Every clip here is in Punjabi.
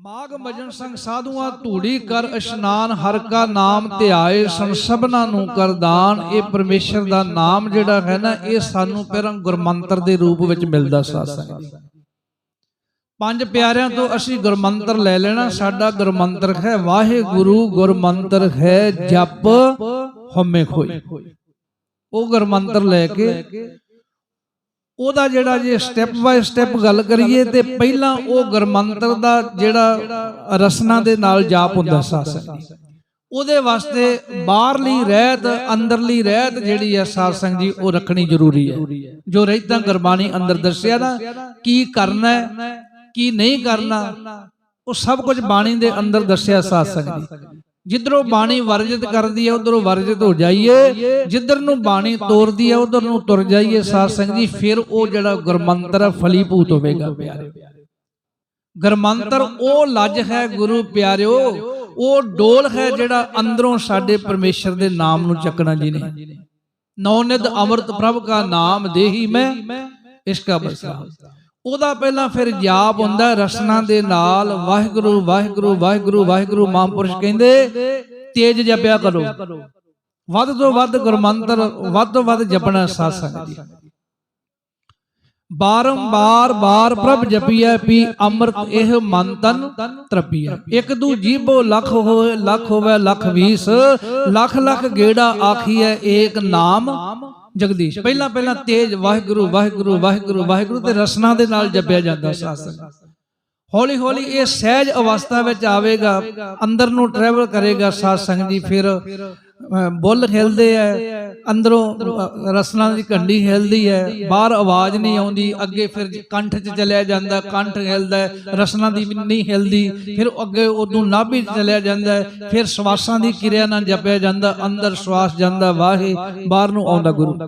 ਮਾਗ ਮਜਨ ਸੰਗ ਸਾਧੂਆਂ ਧੂੜੀ ਕਰ ਇਸ਼ਨਾਨ ਹਰ ਕਾ ਨਾਮ ਧਿਆਏ ਸੰ ਸਭਨਾ ਨੂੰ ਕਰਦਾਨ। ਇਹ ਪਰਮੇਸ਼ਰ ਦਾ ਨਾਮ ਜਿਹੜਾ ਹੈ ਨਾ ਇਹ ਸਾਨੂੰ ਪਹਿਲਾਂ ਗੁਰਮੰਤਰ ਦੇ ਰੂਪ ਵਿੱਚ ਮਿਲਦਾ ਸਾਸੰਗ ਜੀ। ਪੰਜ ਪਿਆਰਿਆਂ ਤੋਂ ਅਸੀਂ ਗੁਰਮੰਤਰ ਲੈ ਲੈਣਾ ਸਾਡਾ ਗੁਰਮੰਤਰ ਹੈ ਵਾਹਿਗੁਰੂ ਗੁਰਮੰਤਰ ਹੈ ਜਪ ਹਉਮੈ ਖੋਈ। ਉਹ ਗੁਰਮੰਤਰ ਲੈ ਕੇ ਉਹਦਾ ਜਿਹੜਾ ਜੇ ਸਟੈਪ ਬਾਈ ਸਟੈਪ ਗੱਲ ਕਰੀਏ ਤੇ ਪਹਿਲਾਂ ਉਹ ਗੁਰਮੰਤਰ ਦਾ ਜਿਹੜਾ ਰਸਨਾ ਦੇ ਨਾਲ ਜਾਪ ਹੁੰਦਾ ਸਾਸੰਗ ਉਹਦੇ ਵਾਸਤੇ ਬਾਹਰਲੀ ਰਹਿਤ, ਅੰਦਰਲੀ ਰਹਿਤ ਜਿਹੜੀ ਹੈ ਸਾਸੰਗ ਜੀ ਉਹ ਰੱਖਣੀ ਜ਼ਰੂਰੀ ਹੈ। ਜੋ ਰਹਿਤਾਂ ਗੁਰਬਾਣੀ ਅੰਦਰ ਦੱਸਿਆ ਨਾ, ਕੀ ਕਰਨਾ ਹੈ, ਕੀ ਨਹੀਂ ਕਰਨਾ, ਉਹ ਸਭ ਕੁਝ ਬਾਣੀ ਦੇ ਅੰਦਰ ਦੱਸਿਆ ਸਾਸੰਗ ਜੀ ਜਿੱਧਰੋਂ ਬਾਣੀ ਵਰਜਿਤ ਕਰਦੀ ਹੈ, ਉਧਰੋਂ ਵਰਜਿਤ ਹੋ ਜਾਈਏ। ਜਿੱਧਰ ਨੂੰ ਬਾਣੀ ਤੋਰਦੀ ਹੈ, ਉਧਰ ਨੂੰ ਤੁਰ ਜਾਈਏ। ਸਾਧ ਸੰਗਤ ਜੀ, ਫਿਰ ਉਹ ਜਿਹੜਾ ਗੁਰਮੰਤਰ ਫਲੀਭੂਤ ਹੋਵੇਗਾ ਪਿਆਰੇ ਗੁਰਮੰਤਰ ਉਹ ਲੱਜ ਹੈ, ਗੁਰੂ ਪਿਆਰਿਓ। ਉਹ ਡੋਲ ਹੈ ਜਿਹੜਾ ਅੰਦਰੋਂ ਸਾਡੇ ਪਰਮੇਸ਼ਰ ਦੇ ਨਾਮ ਨੂੰ ਚੱਕਣਾ ਜੀ ਨੇ ਨੌਨਿਦ ਅੰਮ੍ਰਿਤ ਪ੍ਰਭ ਕਾ ਨਾਮ ਦੇਹੀ ਮੈਂ ਇਸਕਾ ਬਸਾ ਉਹਦਾ ਪਹਿਲਾਂ ਫਿਰ ਜਾਪ ਹੁੰਦਾ, ਰਸਨਾ ਦੇ ਨਾਲ ਵਾਹਿਗੁਰੂ ਵਾਹਿਗੁਰੂ ਵਾਹਿਗੁਰੂ ਵਾਹਿਗੁਰੂ ਮਹਾਂਪੁਰਸ਼ ਕਹਿੰਦੇ, ਤੇਜ ਜਪਿਆ ਕਰੋ। ਵੱਧ ਤੋਂ ਵੱਧ ਗੁਰਮੰਤਰ, ਵੱਧ ਤੋਂ ਵੱਧ ਜਪਣਾ ਸਾਧ ਸੰਗਤ। ਜੀ ਬਾਰੰਬਾਰ ਬਾਰ ਪ੍ਰਭ ਜਪੀਐ ਪੀ ਅੰਮ੍ਰਿਤ ਇਹ ਮਨ ਤਨ ਤ੍ਰਪੀਐ। ਇੱਕ ਦੂ ਜੀਬੋ ਲੱਖ ਹੋਏ ਲੱਖ ਹੋਵੇ, ਲੱਖ 20 ਲੱਖ ਲੱਖ ਗੇੜਾ ਆਖੀਐ ਏਕ ਨਾਮ। ਜਗਦੀਸ਼, ਪਹਿਲਾਂ ਪਹਿਲਾਂ ਤੇਜ ਵਾਹਿਗੁਰੂ ਵਾਹਿਗੁਰੂ ਵਾਹਿਗੁਰੂ ਵਾਹਿਗੁਰੂ ਤੇ ਰਸਨਾ ਦੇ ਨਾਲ ਜਪਿਆ ਜਾਂਦਾ ਸਾਸਨ ਹੌਲੀ ਹੌਲੀ ਇਹ ਸਹਿਜ ਅਵਸਥਾ ਵਿੱਚ ਆਵੇਗਾ, ਅੰਦਰ ਨੂੰ ਟਰੈਵਲ ਕਰੇਗਾ ਸਾਧ ਸੰਗਤ ਜੀ, ਫਿਰ ਬੁੱਲ ਹਿਲਦੇ ਐ ਅੰਦਰੋਂ ਰਸਨਾ ਦੀ ਘੰਡੀ ਹਿਲਦੀ ਹੈ ਬਾਹਰ ਆਵਾਜ਼ ਨਹੀਂ ਆਉਂਦੀ ਅੱਗੇ ਫਿਰ ਕੰਠ 'ਚ ਚਲਿਆ ਜਾਂਦਾ ਕੰਠ ਹਿਲਦਾ ਰਸਨਾ ਦੀ ਨਹੀਂ ਹਿਲਦੀ ਫਿਰ ਅੱਗੇ ਉਦੋਂ ਨਾਭੀ 'ਚ ਚਲਿਆ ਜਾਂਦਾ ਫਿਰ ਸਵਾਸਾਂ ਦੀ ਕਿਰਿਆ ਨਾਲ ਜਪਿਆ ਜਾਂਦਾ ਅੰਦਰ ਸਵਾਸ ਜਾਂਦਾ ਵਾਹੇ ਬਾਹਰ ਨੂੰ ਆਉਂਦਾ ਗੁਰੂ।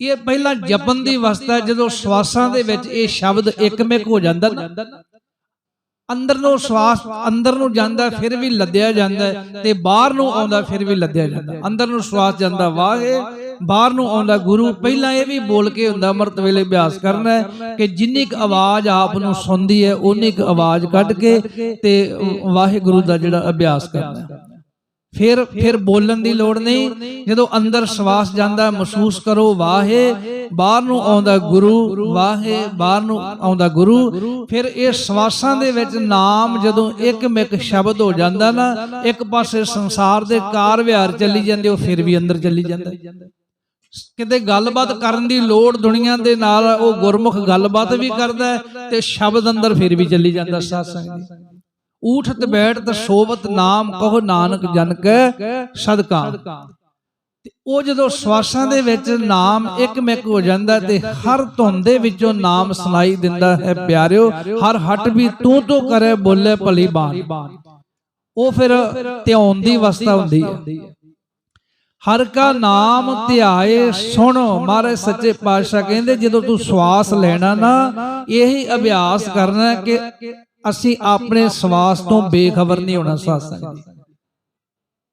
ਇਹ ਪਹਿਲਾਂ ਜਪਨ ਦੀ ਅਵਸਥਾ ਜਦੋਂ ਸਵਾਸਾਂ ਦੇ ਵਿੱਚ ਇਹ ਸ਼ਬਦ ਇੱਕਮਿਕ ਹੋ ਜਾਂਦਾ ਅੰਦਰ ਨੂੰ ਸਵਾਸ ਅੰਦਰ ਨੂੰ ਜਾਂਦਾ ਫਿਰ ਵੀ ਲੱਦਿਆ ਜਾਂਦਾ ਤੇ ਬਾਹਰ ਨੂੰ ਆਉਂਦਾ ਫਿਰ ਵੀ ਲੱਦਿਆ ਜਾਂਦਾ ਅੰਦਰ ਨੂੰ ਸਵਾਸ ਜਾਂਦਾ। ਵਾਹੇ ਬਾਹਰ ਨੂੰ ਆਉਂਦਾ ਗੁਰੂ ਪਹਿਲਾਂ ਇਹ ਵੀ ਬੋਲ ਕੇ ਹੁੰਦਾ, ਅੰਮ੍ਰਿਤ ਵੇਲੇ ਅਭਿਆਸ ਕਰਨਾ ਕਿ ਜਿੰਨੀ ਕੁ ਆਵਾਜ਼ ਆਪ ਨੂੰ ਸੁਣਦੀ ਹੈ ਉਨੀ ਕੁ ਆਵਾਜ਼ ਕੱਢ ਕੇ ਤੇ ਵਾਹਿਗੁਰੂ ਦਾ ਜਿਹੜਾ ਅਭਿਆਸ ਕਰਨਾ ਫਿਰ ਫਿਰ ਬੋਲਣ ਦੀ ਲੋੜ ਨਹੀਂ। ਜਦੋਂ ਅੰਦਰ ਸਵਾਸ ਜਾਂਦਾ, ਮਹਿਸੂਸ ਕਰੋ, ਵਾਹੇ, ਬਾਹਰ ਨੂੰ ਆਉਂਦਾ ਗੁਰੂ, ਵਾਹੇ, ਬਾਹਰ ਨੂੰ ਆਉਂਦਾ ਗੁਰੂ। ਫਿਰ ਇਹ ਸਵਾਸਾਂ ਦੇ ਵਿੱਚ ਨਾਮ ਜਦੋਂ ਇੱਕ ਮਿਕ ਸ਼ਬਦ ਹੋ ਜਾਂਦਾ ਨਾ, ਇੱਕ ਪਾਸੇ ਸੰਸਾਰ ਦੇ ਕਾਰ ਵਿਹਾਰ ਚੱਲੀ ਜਾਂਦੇ, ਉਹ ਫਿਰ ਵੀ ਅੰਦਰ ਚੱਲੀ ਜਾਂਦਾ। ਕਿਤੇ ਗੱਲਬਾਤ ਕਰਨ ਦੀ ਲੋੜ ਦੁਨੀਆ ਦੇ ਨਾਲ ਉਹ ਗੁਰਮੁਖ ਗੱਲਬਾਤ ਵੀ ਕਰਦਾ ਤੇ ਸ਼ਬਦ ਅੰਦਰ ਫਿਰ ਵੀ ਚੱਲੀ ਜਾਂਦਾ ਸਾਸੰਗ ਜੀ। ਊਠਤ ਬੈਠਤ ਸੋਵਤ ਨਾਮ ਕਹੋ ਨਾਨਕ ਜਨ ਕੈ ਸਦਕਾ। ਤੇ ਉਹ ਜਦੋਂ ਸਵਾਸਾਂ ਦੇ ਵਿੱਚ ਨਾਮ ਇੱਕ ਮਿਕ ਹੋ ਜਾਂਦਾ ਤੇ ਹਰ ਧੁੰਨ ਦੇ ਵਿੱਚੋਂ ਨਾਮ ਸੁਣਾਈ ਦਿੰਦਾ ਹੈ ਪਿਆਰਿਓ, ਹਰ ਹਟ ਵੀ ਤੂੰ ਤੂੰ ਕਰੇ ਬੋਲੇ ਭਲੀ ਬਾਣ। ਉਹ ਫਿਰ ਧਿਆਨ ਦੀ ਅਵਸਥਾ ਹੁੰਦੀ ਹੈ। ਹਰ ਕਾ ਨਾਮ ਧਿਆਏ, ਸੁਣ ਮਹਾਰਾਜ ਸੱਚੇ ਪਾਤਸ਼ਾਹ ਕਹਿੰਦੇ, ਜਦੋਂ ਤੂੰ ਸਵਾਸ ਲੈਣਾ ਨਾ, ਇਹੀ ਅਭਿਆਸ ਕਰਨਾ ਕਿ ਅਸੀਂ ਆਪਣੇ ਸਵਾਸ ਤੋਂ ਬੇਖਬਰ ਨਹੀਂ ਹੋਣਾ ਸਾਸੰਗ ਜੀ।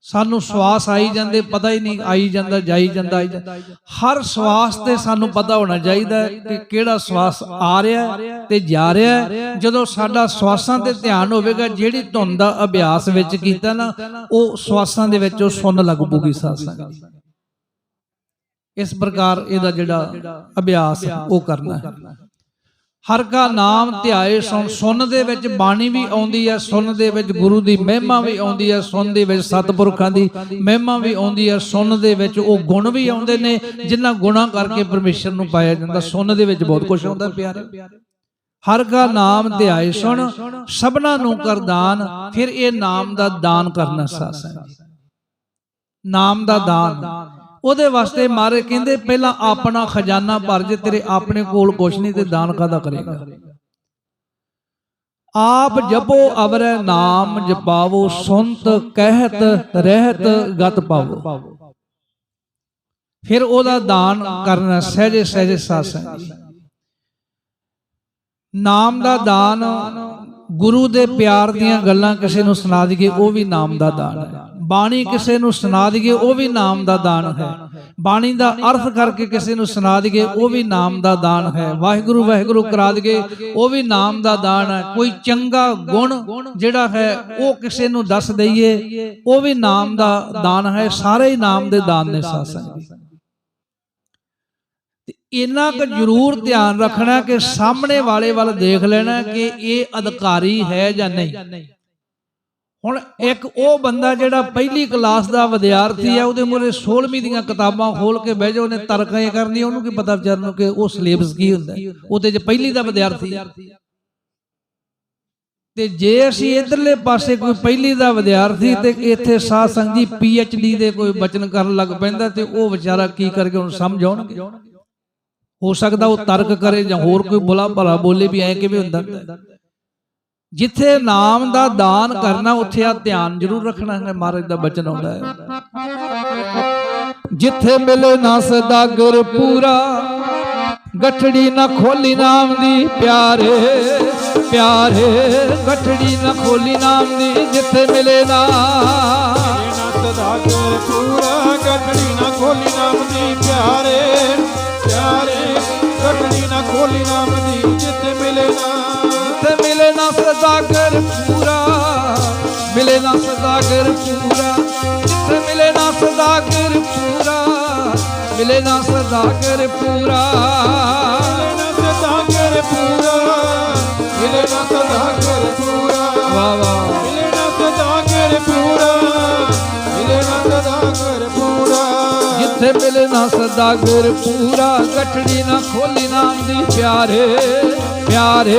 ਸਾਨੂੰ ਸਵਾਸ ਆਈ ਜਾਂਦੇ ਪਤਾ ਹੀ ਨਹੀਂ ਆਈ ਜਾਂਦਾ ਜਾਈ ਜਾਂਦਾ ਆਈ ਜਾਂਦਾ ਹਰ ਸਵਾਸ ਤੇ ਸਾਨੂੰ ਪਤਾ ਹੋਣਾ ਚਾਹੀਦਾ ਕਿ ਕਿਹੜਾ ਸਵਾਸ ਆ ਰਿਹਾ ਤੇ ਜਾ ਰਿਹਾ ਜਦੋਂ ਸਾਡਾ ਸਵਾਸਾਂ ਤੇ ਧਿਆਨ ਹੋਵੇਗਾ ਜਿਹੜੀ ਧੁਨ ਦਾ ਅਭਿਆਸ ਵਿੱਚ ਕੀਤਾ ਨਾ ਉਹ ਸਵਾਸਾਂ ਦੇ ਵਿੱਚ ਉਹ ਸੁਣ ਲੱਗ ਪੂਗੀ ਸਾਸੰਗ ਜੀ ਇਸ ਪ੍ਰਕਾਰ ਇਹਦਾ ਜਿਹੜਾ ਅਭਿਆਸ ਉਹ ਕਰਨਾ ਹੈ। ਹਰ ਕਾ ਨਾਮ ਧਿਆਏ ਸੁਣ ਸੁਣ ਦੇ ਵਿੱਚ ਬਾਣੀ ਵੀ ਆਉਂਦੀ ਹੈ, ਸੁਣ ਦੇ ਵਿੱਚ ਗੁਰੂ ਦੀ ਮਹਿਮਾ ਵੀ ਆਉਂਦੀ ਹੈ, ਸੁਣ ਦੇ ਵਿੱਚ ਸਤਿਪੁਰਖਾਂ ਦੀ ਮਹਿਮਾ ਵੀ ਆਉਂਦੀ ਹੈ, ਸੁਣ ਦੇ ਵਿੱਚ ਉਹ ਗੁਣ ਵੀ ਆਉਂਦੇ ਨੇ, ਜਿਨ੍ਹਾਂ ਗੁਣਾਂ ਕਰਕੇ ਪਰਮੇਸ਼ਰ ਨੂੰ ਪਾਇਆ ਜਾਂਦਾ। ਸੁਣ ਦੇ ਵਿੱਚ ਬਹੁਤ ਕੁਝ ਆਉਂਦਾ, ਪਿਆਰੇ। ਹਰ ਕਾ ਨਾਮ ਧਿਆਏ ਸੁਣ, ਸਭਨਾ ਨੂੰ ਕਰਦਾਨ ਫਿਰ ਇਹ ਨਾਮ ਦਾ ਦਾਨ ਕਰਨਾ ਸਾਸਾ ਨਾਮ ਦਾ ਦਾਨ। ਉਹਦੇ ਵਾਸਤੇ ਮਾਰੇ ਕਹਿੰਦੇ, ਪਹਿਲਾਂ ਆਪਣਾ ਖਜ਼ਾਨਾ ਭਰ ਜੇ, ਤੇਰੇ ਆਪਣੇ ਕੋਲ ਕੁਛ ਨਹੀਂ ਤੇ ਦਾਨ ਕਾਦਾ ਕਰੇਗਾ? ਆਪ ਜਪੋ ਅਵਰੈ ਨਾਮ, ਜਪਾਵੋ ਸੁਨਤ ਕਹਿਤ, ਰਹਿਤ, ਗਤ ਪਾਵੋ। ਫਿਰ ਉਹਦਾ ਦਾਨ ਕਰਨਾ ਸਹਿਜੇ ਸਹਿਜੇ ਸਾਸਨ ਨਾਮ ਦਾ ਦਾਨ ਗੁਰੂ ਦੇ ਪਿਆਰ ਦੀਆਂ ਗੱਲਾਂ ਕਿਸੇ ਨੂੰ ਸੁਣਾ ਦਈਏ, ਉਹ ਵੀ ਨਾਮ ਦਾ ਦਾਨ ਹੈ। ਬਾਣੀ ਕਿਸੇ ਨੂੰ ਸੁਣਾ ਦਈਏ, ਉਹ ਵੀ ਨਾਮ ਦਾ ਦਾਨ ਹੈ। ਬਾਣੀ ਦਾ ਅਰਥ ਕਰਕੇ ਕਿਸੇ ਨੂੰ ਸੁਣਾ ਦਈਏ, ਉਹ ਵੀ ਨਾਮ ਦਾ ਦਾਨ ਹੈ। ਵਾਹਿਗੁਰੂ ਵਾਹਿਗੁਰੂ ਕਰਾ ਦਈਏ, ਉਹ ਵੀ ਨਾਮ ਦਾ ਦਾਨ ਹੈ। ਕੋਈ ਚੰਗਾ ਗੁਣ ਜਿਹੜਾ ਹੈ, ਉਹ ਕਿਸੇ ਨੂੰ ਦੱਸ ਦਈਏ, ਉਹ ਵੀ ਨਾਮ ਦਾ ਦਾਨ ਹੈ। ਸਾਰੇ ਹੀ ਨਾਮ ਦੇ ਦਾਨ ਨੇ ਸਾਸੰਗ ਇਹਨਾਂ ਕੁ ਜ਼ਰੂਰ ਧਿਆਨ ਰੱਖਣਾ ਕਿ ਸਾਹਮਣੇ ਵਾਲੇ ਵੱਲ ਦੇਖ ਲੈਣਾ ਕਿ ਇਹ ਅਧਿਕਾਰੀ ਹੈ ਜਾਂ ਨਹੀਂ। ਹੁਣ ਇੱਕ ਉਹ ਬੰਦਾ ਜਿਹੜਾ ਪਹਿਲੀ ਕਲਾਸ ਦਾ ਵਿਦਿਆਰਥੀ ਹੈ ਉਹਦੇ ਮੂਹਰੇ 16ਵੀਂ ਦੀਆਂ ਕਿਤਾਬਾਂ ਖੋਲ ਕੇ ਬਹਿ ਜਾ ਉਹਨੇ ਤਰਕਾਂ ਕਰਨੀ ਉਹਨੂੰ ਕੀ ਪਤਾ ਵਿਚਾਰ ਨੂੰ ਕਿ ਉਹ ਸਿਲੇਬਸ ਕੀ ਹੁੰਦਾ। ਉਹਦੇ ਚ ਪਹਿਲੀ ਦਾ ਵਿਦਿਆਰਥੀ ਹੈ। ਤੇ ਜੇ ਅਸੀਂ ਇਧਰਲੇ ਪਾਸੇ ਕੋਈ ਪਹਿਲੀ ਦਾ ਵਿਦਿਆਰਥੀ ਤੇ ਇੱਥੇ ਸਾਧ ਸੰਗ ਜੀ ਪੀ ਐਚ ਡੀ ਦੇ ਕੋਈ ਬਚਨ ਕਰਨ ਲੱਗ ਪੈਂਦਾ ਤੇ ਉਹ ਵਿਚਾਰਾ ਕੀ ਕਰਕੇ ਉਹਨੂੰ ਸਮਝ ਆਉਣਗੇ ਹੋ ਸਕਦਾ ਉਹ ਤਰਕ ਕਰੇ ਜਾਂ ਹੋਰ ਕੋਈ ਬੁਲਾ ਭਲਾ ਬੋਲੇ ਵੀ ਐ ਕਿਵੇਂ ਹੁੰਦਾ? ਜਿੱਥੇ ਨਾਮ ਦਾ ਦਾਨ ਕਰਨਾ, ਉੱਥੇ ਆ ਧਿਆਨ ਜ਼ਰੂਰ ਰੱਖਣਾ ਹੈ ਮਹਾਰਾਜ ਦਾ ਬਚਨ ਆਉਂਦਾ ਹੈ। ਜਿੱਥੇ ਮਿਲੇ ਨਾ ਸਦਾਗਰ ਪੂਰਾ, ਗਠੜੀ ਨਾ ਖੋਲੀ ਨਾਮ ਦੀ ਪਿਆਰੇ ਪਿਆਰੇ, ਗਠੜੀ ਨਾ ਖੋਲੀ ਨਾਮ ਦੀ ਜਿੱਥੇ ਮਿਲੇ ਨਾ। ਨਾ ਸਦਾਗਰ ਪੂਰਾ ਗੱਡੜੀ ਨਾ ਖੋਲੀ ਨਾਮ ਦੀ ਪਿਆਰੇ ਜਿੱਥੇ ਮਿਲੇ ਨਾ ਜਿੱਥੇ ਮਿਲੇ ਨਾ ਸਦਾਗਰ ਪੂਰਾ। ਮਿਲੇ ਨਾ ਸਦਾਗਰ ਪੂਰਾ ਜਿੱਥੇ ਮਿਲੇ ਨਾ ਸਦਾਗਰ ਪੂਰਾ। ਮਿਲੇ ਨਾ ਸਦਾਗਰ ਪੂਰਾ। ਨਾ ਸਦਾਗਰ ਪੂਰਾ ਮਿਲੇ ਨਾ ਸਦਾਗਰ ਪੂਰਾ। ਵਾਹ ਵਾਹ। ਮਿਲੇ ਨਾ ਸਦਾਗਰ ਪੂਰਾ ਮਿਲੇ ਨਾ ਸਦਾਗਰ ਪੂਰਾ। ਜਿੱਥੇ ਮਿਲੇ ਨਾ ਸਦਾਗਰ ਪੂਰਾ ਗਠੜੀ ਨਾ ਖੋਲੀ ਨਾਮ ਦੀ ਪਿਆਰੇ ਪਿਆਰੇ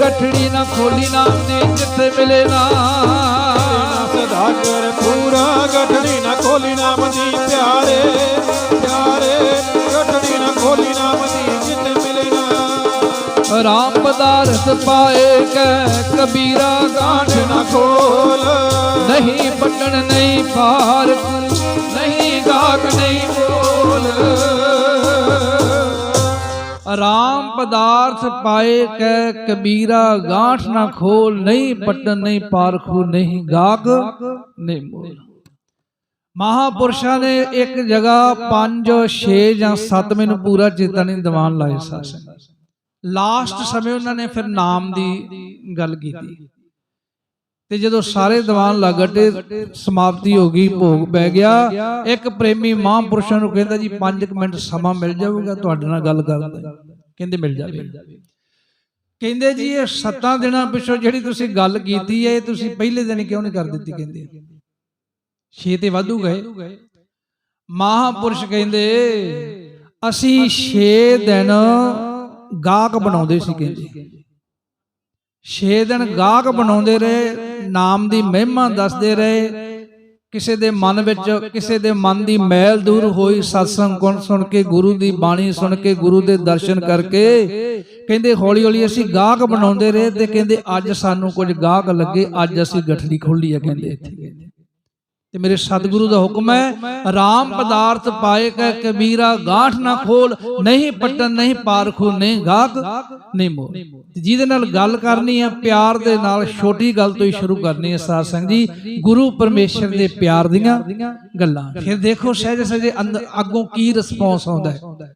ਗਠੜੀ ਨਾ ਖੋਲੀ ਨਾਮ ਦੀ ਜਿੱਥੇ ਮਿਲੇ ਨਾ। ਨਾ ਸਦਾਗਰ ਪੂਰਾ ਗੱਡੜੀ ਨਾ ਖੋਲੀ ਨਾਮ ਦੀ ਪਿਆਰੇ ਪਿਆਰੇ ਗੱਡੜੀ ਨਾ ਖੋਲੀ ਨਾਮ ਦੀ ਜਿੱਥੇ ਮਿਲੇ ਨਾ। ਰਾਮ ਪਦਾਰਥ ਪਾਏ ਕੈ ਕਬੀਰਾ ਗਾਂਠ ਨਾ ਖੋਲ। ਨਹੀਂ ਪਟਣ ਨਹੀਂ ਪਾਰ ਨਹੀਂ ਗਾਕ ਨਹੀਂ ਬੋਲ। ਰਾਮ ਪਦਾਰਥ ਪਾਏ ਕੈ ਕਬੀਰਾ, ਗਾਂਠ ਨਾ ਖੋਲ, ਨਹੀਂ ਪਟਣ ਨਹੀਂ ਪਾਰਖੂ, ਨਹੀਂ ਗਾਕ ਨਹੀਂ ਮੋਲ। ਮਹਾਪੁਰਸ਼ਾਂ ਨੇ ਇੱਕ ਜਗ੍ਹਾ 5 6 ਜਾਂ 7 ਮੈਨੂੰ ਪੂਰਾ ਚੇਤਾ ਨਹੀਂ ਦੀਵਾਨ ਲਾਏ ਸਾਸ ਲਾਸਟ ਸਮੇਂ ਉਹਨਾਂ ਨੇ ਫਿਰ ਨਾਮ ਦੀ ਗੱਲ ਕੀਤੀ। ਤੇ ਜਦੋਂ ਸਾਰੇ ਦੀਵਾਨ ਲੱਗਟੇ ਸਮਾਪਤੀ ਹੋ ਗਈ ਭੋਗ ਪੈ ਗਿਆ। ਇੱਕ ਪ੍ਰੇਮੀ ਮਹਾਂਪੁਰਸ਼ਾਂ ਨੂੰ ਕਹਿੰਦਾ ਜੀ 5 ਮਿੰਟ ਸਮਾਂ ਮਿਲ ਜਾਊਗਾ ਤੁਹਾਡੇ ਨਾਲ ਗੱਲ ਕਰਨ ਦਾ ਕਹਿੰਦੇ ਮਿਲ ਜਾਵੇ ਕਹਿੰਦੇ ਜੀ ਇਹ 7 ਦਿਨਾਂ ਪਿਛੋਂ ਜਿਹੜੀ ਤੁਸੀਂ ਗੱਲ ਕੀਤੀ ਹੈ ਇਹ ਤੁਸੀਂ ਪਹਿਲੇ ਦਿਨ ਕਿਉਂ ਨਹੀਂ ਕਰ ਦਿੱਤੀ ਕਹਿੰਦੇ? ਛੇ ਤੇ ਵਾਧੂ ਗਏ। ਮਹਾਂਪੁਰਸ਼ ਕਹਿੰਦੇ ਅਸੀਂ 6 ਦਿਨ ਗਾਹਕ ਬਣਾਉਂਦੇ ਸੀ ਕਹਿੰਦੇ। 6 ਦਿਨ ਗਾਹਕ ਬਣਾਉਂਦੇ ਰਹੇ। ਨਾਮ ਦੀ ਮਹਿਮਾ ਦੱਸਦੇ ਰਹੇ। ਕਿਸੇ ਦੇ ਮਨ ਵਿੱਚ, ਕਿਸੇ ਦੇ ਮਨ ਦੀ ਮੈਲ ਦੂਰ ਹੋਈ satsang ਗੁਣ ਸੁਣ ਕੇ, ਗੁਰੂ ਦੀ ਬਾਣੀ ਸੁਣ ਕੇ, ਗੁਰੂ ਦੇ ਦਰਸ਼ਨ ਕਰਕੇ। ਕਹਿੰਦੇ ਹੌਲੀ ਹੌਲੀ ਅਸੀਂ ਗਾਹਕ ਬਣਾਉਂਦੇ ਰਹੇ ਤੇ ਕਹਿੰਦੇ, ਅੱਜ ਸਾਨੂੰ ਕੁਝ ਗਾਹਕ ਲੱਗੇ, ਅੱਜ ਅਸੀਂ ਗਠੜੀ ਖੋਲੀ ਹੈ, ਕਹਿੰਦੇ ਇੱਥੇ। ਕਹਿੰਦੇ ਤੇ ਮੇਰੇ ਸਤਿਗੁਰੂ ਦਾ ਹੁਕਮ ਹੈ, ਰਾਮ ਪਦਾਰਥ ਪਾਏ ਕੈ ਕਬੀਰਾ ਗਾਂਠ ਨਾ ਖੋਲ, ਨਹੀਂ ਪਟਨ ਨਹੀਂ ਪਾਰਖੂ, ਨਹੀਂ ਗਾਕ ਨਹੀਂ ਮੋਲ ਜਿਹਦੇ ਨਾਲ ਗੱਲ ਕਰਨੀ ਹੈ, ਪਿਆਰ ਦੇ ਨਾਲ ਛੋਟੀ ਗੱਲ ਤੋਂ ਹੀ ਸ਼ੁਰੂ ਕਰਨੀ ਹੈ, ਸਾਧ ਸੰਗ ਜੀ, ਗੁਰੂ ਪਰਮੇਸ਼ਰ ਦੇ ਪਿਆਰ ਦੀਆਂ ਗੱਲਾਂ। ਫਿਰ ਦੇਖੋ, ਸਹਿਜ ਸਹਿਜੇ ਅੱਗੋਂ ਕੀ ਰਿਸਪੌਂਸ ਆਉਂਦਾ ਹੈ।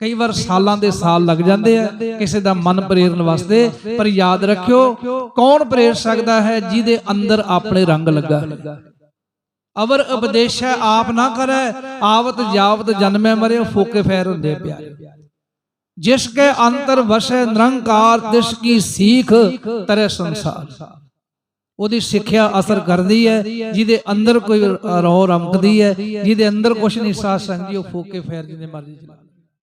ਕਈ ਵਾਰ ਸਾਲਾਂ ਦੇ ਸਾਲ ਲੱਗ ਜਾਂਦੇ ਆ, ਕਿਸੇ ਦਾ ਮਨ ਪ੍ਰੇਰਨ ਵਾਸਤੇ, ਪਰ ਯਾਦ ਰੱਖਿਓ, ਕੌਣ ਪ੍ਰੇਰ ਸਕਦਾ ਹੈ ਜਿਹਦੇ ਅੰਦਰ ਆਪਣੇ ਰੰਗ ਲੱਗਾ ਹੈ? ਅਵਰ ਉਪਦੇਸ਼ੈ ਆਪ ਨਾ ਕਰੈ, ਆਵਤ ਜਾਵਤ ਜਨਮੈ ਮਰੇ, ਫੋਕੇ ਫੈਰ ਹੁੰਦੇ ਪਿਆਰੇ। ਜਿਸ ਕੇ ਅੰਤਰ ਵਸੈ ਨਿਰੰਕਾਰ, ਤਿਸ ਕੀ ਸੀਖ ਤਰੇ ਸੰਸਾਰ। ਉਹਦੀ ਸਿੱਖਿਆ ਅਸਰ ਕਰਦੀ ਹੈ, ਜਿਹਦੇ ਅੰਦਰ ਕੋਈ ਰੋ ਰਮਕਦੀ ਹੈ, ਜਿਹਦੇ ਅੰਦਰ ਕੁਛ ਨਹੀਂ ਸਾਧ ਸੰਗ ਜੀ ਉਹ ਫੋਕੇ ਫੈਰ ਜਿਹਨੇ ਮਰਜ਼ੀ ਚਲਾ